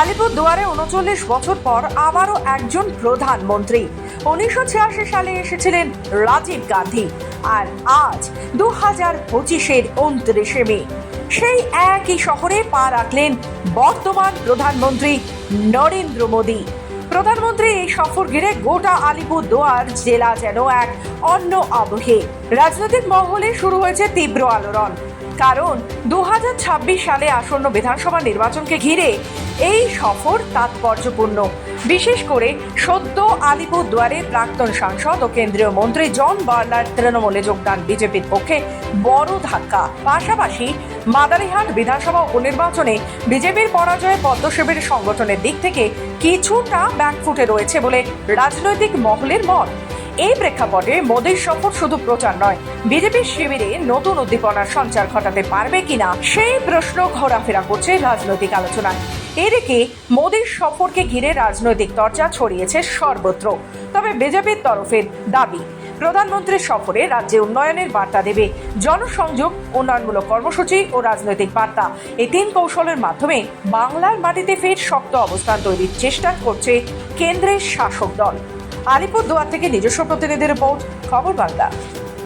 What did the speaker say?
আলিপুর দুয়ারে উনচল্লিশ বছর পর আবারও একজন প্রধানমন্ত্রী। উনিশশো ছিয়াশি সালে এসেছিলেন রাজীব গান্ধী আর আজ দু হাজার পঁচিশের উনত্রিশে মে। সেই একই শহরে পা রাখলেন বর্তমান প্রধানমন্ত্রী নরেন্দ্র মোদী। প্রধানমন্ত্রী এই সফর ঘিরে গোটা আলিপুর দুয়ার জেলা যেন এক অন্য আবহে। রাজনৈতিক মহলে শুরু হয়েছে তীব্র আলোড়ন। কারণ দু হাজার ছাব্বিশ সালে আসন্ন বিধানসভা নির্বাচনকে ঘিরে এই সফর তাৎপর্যপূর্ণ। বিশেষ করে সদ্য আলিপুর দুয়ারের প্রাক্তন সাংসদ ও কেন্দ্রীয় মন্ত্রী জন বার্লার তৃণমূলে যোগদান বিজেপির পক্ষে বড় ধাক্কা। পাশাপাশি মাদারিহাট বিধানসভা উপনির্বাচনে বিজেপির পরাজয়ে পদ্মশিবির সংগঠনের দিক থেকে কিছুটা ব্যাকফুটে রয়েছে বলে রাজনৈতিক মহলের মত। এই প্রেক্ষাপটে মোদীর সফর শুধু প্রচার নয় বিজেপির শিবিরে নতুন উদ্দীপনার সঞ্চার ঘটাতে পারবে কিনা সেই প্রশ্ন ঘোরাফেরা করছে রাজনৈতিক আলোচনায়। এদিকে মোদীর সফরকে ঘিরে রাজনৈতিক চর্চা ছড়িয়েছে সর্বত্র। তবে বিজেপির তরফের দাবি প্রধানমন্ত্রীর সফরে রাজ্যে উন্নয়নের বার্তা দেবে জনসংযোগ, উন্নয়নমূলক কর্মসূচি ও রাজনৈতিক বার্তা। এই তিন কৌশলের মাধ্যমে বাংলার মাটিতে ফের শক্ত অবস্থান তৈরির চেষ্টা করছে কেন্দ্রের শাসক দল। আলিপুর দুয়ার থেকে নিজস্ব প্রতিনিধি রিপোর্ট খবর বাংলা।